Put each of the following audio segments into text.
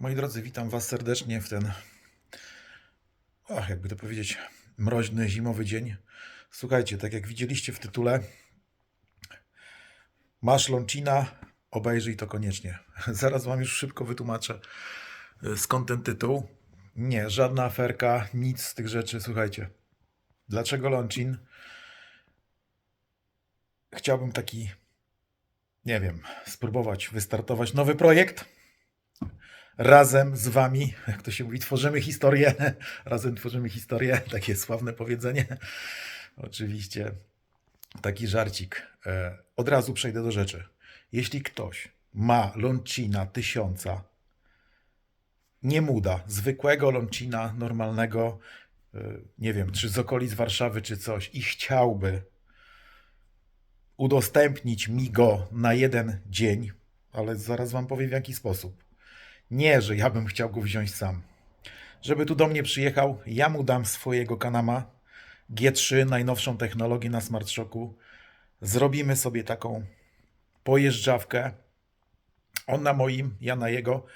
Moi drodzy, witam Was serdecznie w ten, ach, jakby to powiedzieć, mroźny, zimowy dzień. Słuchajcie, tak jak widzieliście w tytule, masz Lącina, obejrzyj to koniecznie. Zaraz Wam już szybko wytłumaczę, y, skąd ten tytuł. Nie, żadna aferka, nic z tych rzeczy. Słuchajcie, dlaczego Lącin? Chciałbym taki, nie wiem, spróbować wystartować nowy projekt razem z wami, jak to się mówi, tworzymy historię. Razem tworzymy historię, takie sławne powiedzenie. Oczywiście taki żarcik. E, Od razu przejdę do rzeczy. Jeśli ktoś ma lącina tysiąca, nie muda, zwykłego lącina, normalnego, e, nie wiem, czy z okolic Warszawy, czy coś, i chciałby udostępnić mi go na jeden dzień, ale zaraz wam powiem w jaki sposób. Nie, że ja bym chciał go wziąć sam. Żeby tu do mnie przyjechał, ja mu dam swojego Kanama G3, najnowszą technologię na Smart. Zrobimy sobie taką pojeżdżawkę. On na moim, ja na jego.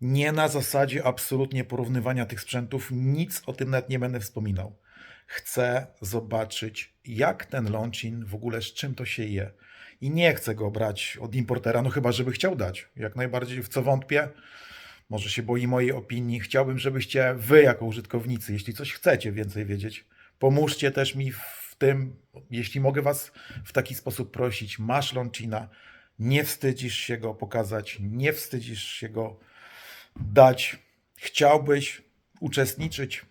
Nie na zasadzie absolutnie porównywania tych sprzętów, nic o tym nawet nie będę wspominał. Chcę zobaczyć, jak ten Longin w ogóle z czym to się je. I nie chcę go brać od importera, no chyba, żeby chciał dać. Jak najbardziej w co wątpię. Może się boi mojej opinii. Chciałbym, żebyście wy, jako użytkownicy, jeśli coś chcecie więcej wiedzieć, pomóżcie też mi w tym, jeśli mogę was w taki sposób prosić. Masz Longina, nie wstydzisz się go pokazać, nie wstydzisz się go dać. Chciałbyś uczestniczyć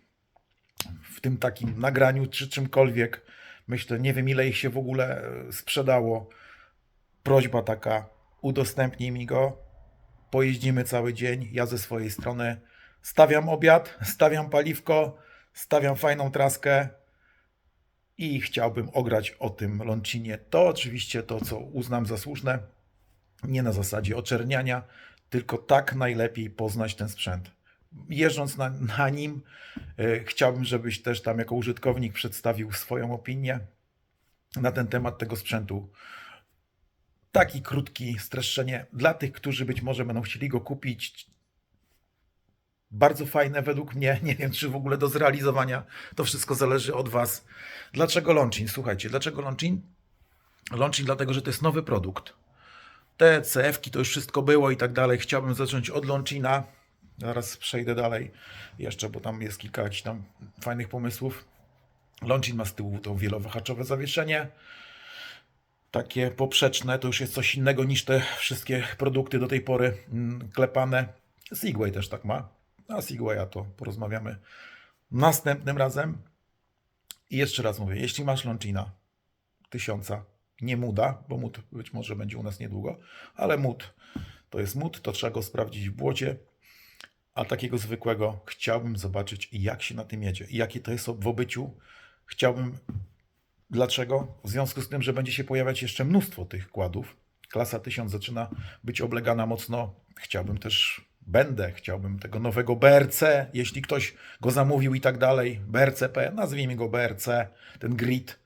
w tym takim nagraniu czy czymkolwiek. Myślę, nie wiem ile ich się w ogóle e, sprzedało. Prośba taka, udostępnij mi go. Pojeździmy cały dzień. Ja ze swojej strony stawiam obiad, stawiam paliwko, stawiam fajną traskę i chciałbym ograć o tym Lącinie. To oczywiście to, co uznam za słuszne. Nie na zasadzie oczerniania, tylko tak najlepiej poznać ten sprzęt. Jeżdżąc na, na nim, e, chciałbym, żebyś też tam jako użytkownik przedstawił swoją opinię na ten temat tego sprzętu. Taki krótki streszczenie dla tych, którzy być może będą chcieli go kupić. Bardzo fajne według mnie. Nie wiem, czy w ogóle do zrealizowania. To wszystko zależy od Was. Dlaczego Longin? Słuchajcie, dlaczego Longin? Longin dlatego, że to jest nowy produkt. Te CF-ki to już wszystko było i tak dalej. Chciałbym zacząć od Longina. Zaraz przejdę dalej jeszcze, bo tam jest kilka tam fajnych pomysłów. Longin ma z tyłu to wielowahaczowe zawieszenie. Takie poprzeczne, to już jest coś innego niż te wszystkie produkty do tej pory mm, klepane. Segway też tak ma. A Segwaya to porozmawiamy następnym razem. I jeszcze raz mówię, jeśli masz Longina tysiąca, nie muda, bo mód być może będzie u nas niedługo, ale mód to jest mód, to trzeba go sprawdzić w błocie. A takiego zwykłego chciałbym zobaczyć, jak się na tym jedzie i jakie to jest w obyciu. Chciałbym. Dlaczego? W związku z tym, że będzie się pojawiać jeszcze mnóstwo tych kładów. Klasa 1000 zaczyna być oblegana mocno. Chciałbym też, będę, chciałbym tego nowego BRC, jeśli ktoś go zamówił i tak dalej. BRCP, nazwijmy go BRC, ten grid.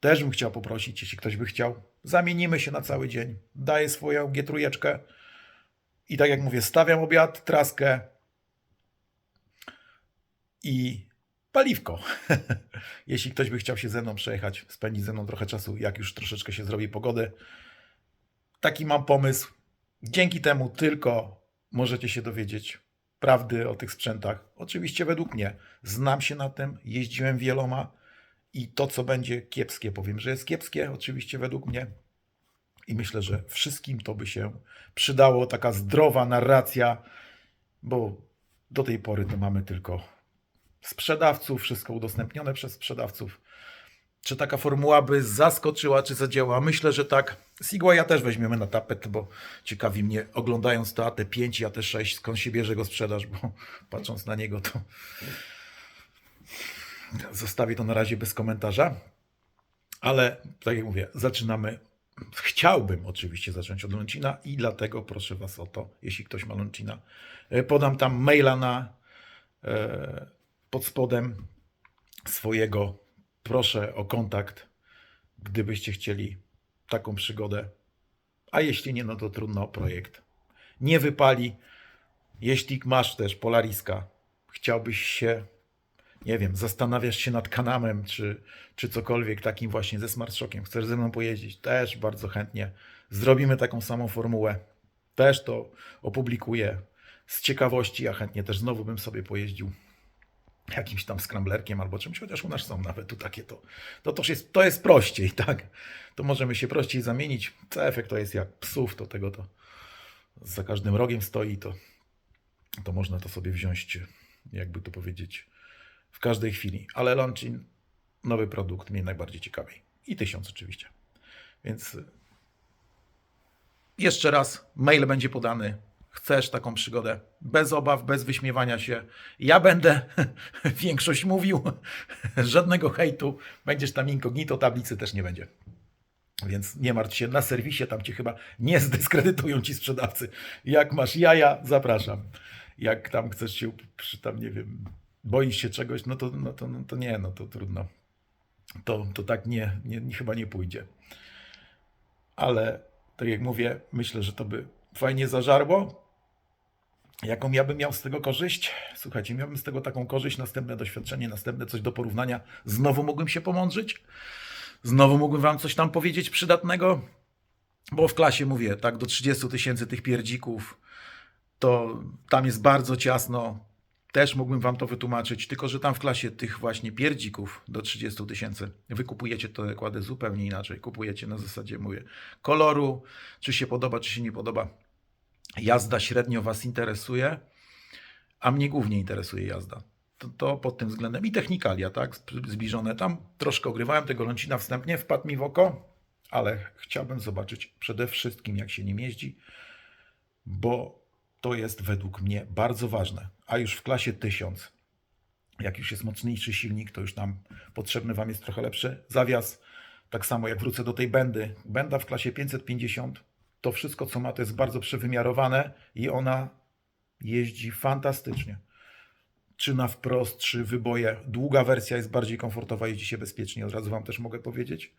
Też bym chciał poprosić, jeśli ktoś by chciał. Zamienimy się na cały dzień. Daję swoją G3 i tak jak mówię, stawiam obiad, traskę, i paliwko. Jeśli ktoś by chciał się ze mną przejechać, spędzić ze mną trochę czasu, jak już troszeczkę się zrobi pogody. Taki mam pomysł. Dzięki temu tylko możecie się dowiedzieć prawdy o tych sprzętach. Oczywiście według mnie. Znam się na tym, jeździłem wieloma i to, co będzie kiepskie, powiem, że jest kiepskie, oczywiście według mnie. I myślę, że wszystkim to by się przydało, taka zdrowa narracja, bo do tej pory to mamy tylko sprzedawców, wszystko udostępnione przez sprzedawców. Czy taka formuła by zaskoczyła, czy zadziałała? Myślę, że tak. Sigwaya też weźmiemy na tapet, bo ciekawi mnie, oglądając to AT5 i AT6, skąd się bierze go sprzedaż, bo patrząc na niego, to zostawię to na razie bez komentarza. Ale tak jak mówię, zaczynamy. Chciałbym oczywiście zacząć od Lącina i dlatego proszę Was o to, jeśli ktoś ma Lącina. E, Podam tam maila na e, pod spodem swojego. Proszę o kontakt, gdybyście chcieli taką przygodę. A jeśli nie, no to trudno, projekt nie wypali. Jeśli masz też Polariska, chciałbyś się, nie wiem, zastanawiasz się nad Kanamem, czy, czy cokolwiek takim właśnie ze Smart Shockiem, chcesz ze mną pojeździć, też bardzo chętnie zrobimy taką samą formułę. Też to opublikuję z ciekawości, a chętnie też znowu bym sobie pojeździł jakimś tam scramblerkiem albo czymś, chociaż u nas są nawet tu takie to. To, to, jest, to jest prościej, tak? To możemy się prościej zamienić. efekt to jest jak psów, to tego to za każdym rogiem stoi, to, to można to sobie wziąć, jakby to powiedzieć, w każdej chwili. Ale Launchin, nowy produkt, mnie najbardziej ciekawi. I tysiąc oczywiście. Więc jeszcze raz, mail będzie podany. Chcesz taką przygodę? Bez obaw, bez wyśmiewania się. Ja będę większość mówił, żadnego hejtu. Będziesz tam incognito, tablicy też nie będzie. Więc nie martw się, na serwisie tam cię chyba nie zdyskredytują ci sprzedawcy. Jak masz jaja, zapraszam. Jak tam chcesz się, przy tam nie wiem, boisz się czegoś, no to, no to, no to nie, no to trudno. To, to tak nie, nie, chyba nie pójdzie. Ale tak jak mówię, myślę, że to by fajnie zażarło. Jaką ja bym miał z tego korzyść? Słuchajcie, miałbym z tego taką korzyść, następne doświadczenie, następne coś do porównania. Znowu mógłbym się pomądrzyć. Znowu mógłbym wam coś tam powiedzieć przydatnego. Bo w klasie mówię, tak, do 30 tysięcy tych pierdzików, to tam jest bardzo ciasno. Też mógłbym wam to wytłumaczyć, tylko że tam w klasie tych właśnie pierdzików do 30 tysięcy wy kupujecie te kłady zupełnie inaczej. Kupujecie na zasadzie, mówię, koloru, czy się podoba, czy się nie podoba. Jazda średnio was interesuje, a mnie głównie interesuje jazda. To, to pod tym względem i technikalia, tak, zbliżone tam. Troszkę ogrywałem tego lącina wstępnie, wpadł mi w oko, ale chciałbym zobaczyć przede wszystkim, jak się nim jeździ, bo to jest według mnie bardzo ważne. A już w klasie 1000, jak już jest mocniejszy silnik, to już nam potrzebny Wam jest trochę lepszy zawias. Tak samo jak wrócę do tej bendy. Benda w klasie 550, to wszystko co ma to jest bardzo przewymiarowane i ona jeździ fantastycznie. Czy na wprost, czy wyboje. Długa wersja jest bardziej komfortowa, jeździ się bezpiecznie, od razu Wam też mogę powiedzieć.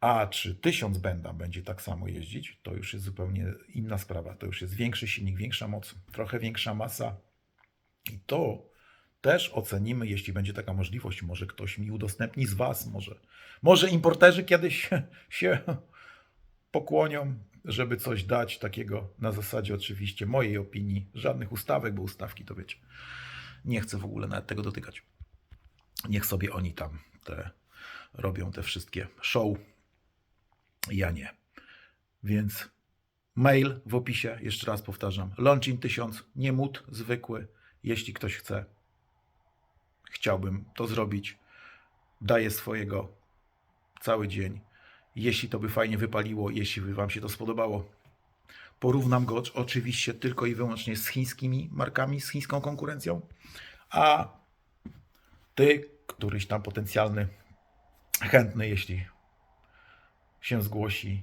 A czy 1000 benda będzie tak samo jeździć, to już jest zupełnie inna sprawa. To już jest większy silnik, większa moc, trochę większa masa. I to też ocenimy, jeśli będzie taka możliwość. Może ktoś mi udostępni z Was, może, może importerzy kiedyś się pokłonią, żeby coś dać takiego na zasadzie oczywiście mojej opinii. Żadnych ustawek, bo ustawki to wiecie. Nie chcę w ogóle nawet tego dotykać. Niech sobie oni tam te robią te wszystkie show. Ja nie. Więc mail w opisie, jeszcze raz powtarzam. Launchin 1000, nie mód zwykły. Jeśli ktoś chce, chciałbym to zrobić. Daję swojego cały dzień. Jeśli to by fajnie wypaliło, jeśli by Wam się to spodobało, porównam go oczywiście tylko i wyłącznie z chińskimi markami, z chińską konkurencją. A ty, któryś tam potencjalny, chętny, jeśli się zgłosi,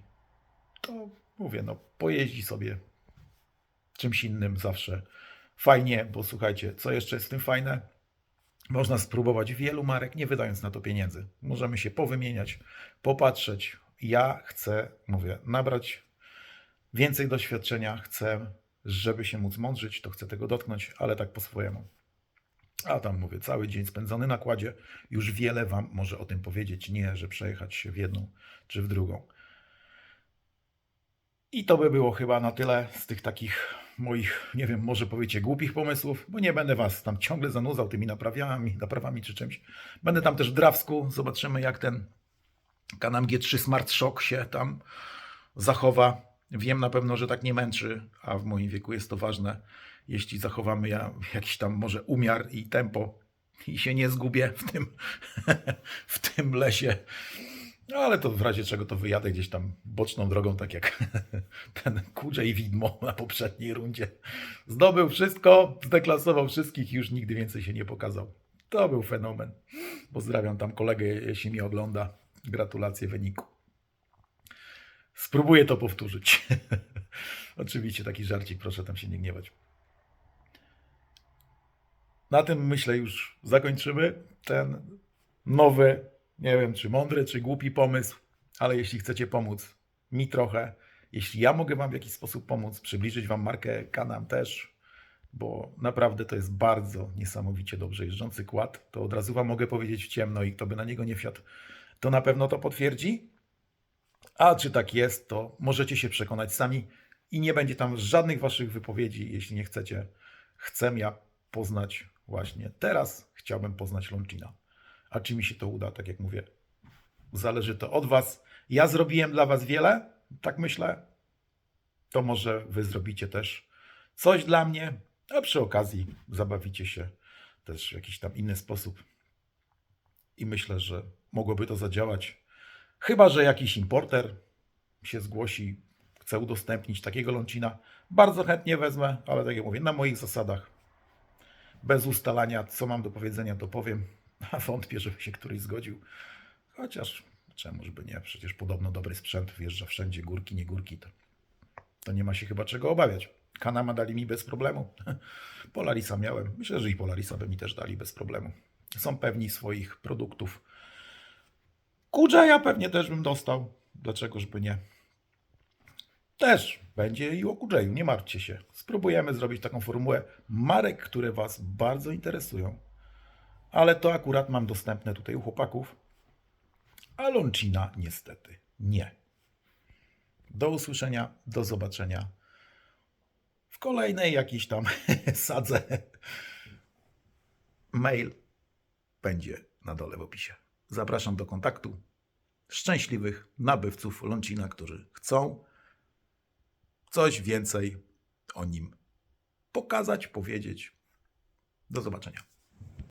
to mówię, no pojeździ sobie czymś innym zawsze. Fajnie, bo słuchajcie, co jeszcze jest tym fajne? Można spróbować wielu marek, nie wydając na to pieniędzy. Możemy się powymieniać, popatrzeć. Ja chcę, mówię, nabrać więcej doświadczenia, chcę, żeby się móc mądrzyć, to chcę tego dotknąć, ale tak po swojemu. A tam mówię, cały dzień spędzony na kładzie, już wiele Wam może o tym powiedzieć, nie, że przejechać się w jedną czy w drugą. I to by było chyba na tyle z tych takich moich, nie wiem, może powiecie głupich pomysłów, bo nie będę Was tam ciągle zanudzał tymi naprawiami, naprawami czy czymś. Będę tam też w Drawsku, zobaczymy jak ten Canam G3 Smart Shock się tam zachowa. Wiem na pewno, że tak nie męczy, a w moim wieku jest to ważne. Jeśli zachowamy ja, jakiś tam może umiar i tempo i się nie zgubię w tym, w tym lesie. No ale to w razie czego to wyjadę gdzieś tam boczną drogą, tak jak ten kurze i widmo na poprzedniej rundzie. Zdobył wszystko, zdeklasował wszystkich i już nigdy więcej się nie pokazał. To był fenomen. Pozdrawiam tam kolegę, jeśli mnie ogląda. Gratulacje wyniku. Spróbuję to powtórzyć. Oczywiście taki żarcik, proszę tam się nie gniewać. Na tym myślę już zakończymy ten nowy, nie wiem czy mądry, czy głupi pomysł, ale jeśli chcecie pomóc mi trochę, jeśli ja mogę Wam w jakiś sposób pomóc, przybliżyć Wam markę Kanam też, bo naprawdę to jest bardzo niesamowicie dobrze jeżdżący kład. To od razu Wam mogę powiedzieć w ciemno i kto by na niego nie wsiadł, to na pewno to potwierdzi. A czy tak jest, to możecie się przekonać sami i nie będzie tam żadnych Waszych wypowiedzi, jeśli nie chcecie. Chcę ja poznać właśnie teraz, chciałbym poznać Longina. A czy mi się to uda, tak jak mówię, zależy to od Was. Ja zrobiłem dla Was wiele, tak myślę. To może Wy zrobicie też coś dla mnie, a przy okazji zabawicie się też w jakiś tam inny sposób. I myślę, że mogłoby to zadziałać. Chyba, że jakiś importer się zgłosi, chce udostępnić takiego lącina. Bardzo chętnie wezmę, ale tak jak mówię, na moich zasadach. Bez ustalania, co mam do powiedzenia, to powiem. A wątpię, żeby się któryś zgodził. Chociaż czemuż by nie, przecież podobno dobry sprzęt wjeżdża wszędzie, górki, nie górki, to, to nie ma się chyba czego obawiać. Kanama dali mi bez problemu. Polarisa miałem. Myślę, że i Polarisa by mi też dali bez problemu. Są pewni swoich produktów. Kudżeja pewnie też bym dostał. Dlaczegoż by nie? Też będzie i o Kudżeju, nie martwcie się. Spróbujemy zrobić taką formułę marek, które Was bardzo interesują. Ale to akurat mam dostępne tutaj u chłopaków. A Longina niestety nie. Do usłyszenia, do zobaczenia w kolejnej jakiejś tam sadze. Mail będzie na dole w opisie. Zapraszam do kontaktu szczęśliwych nabywców Lącina, którzy chcą coś więcej o nim pokazać, powiedzieć. Do zobaczenia.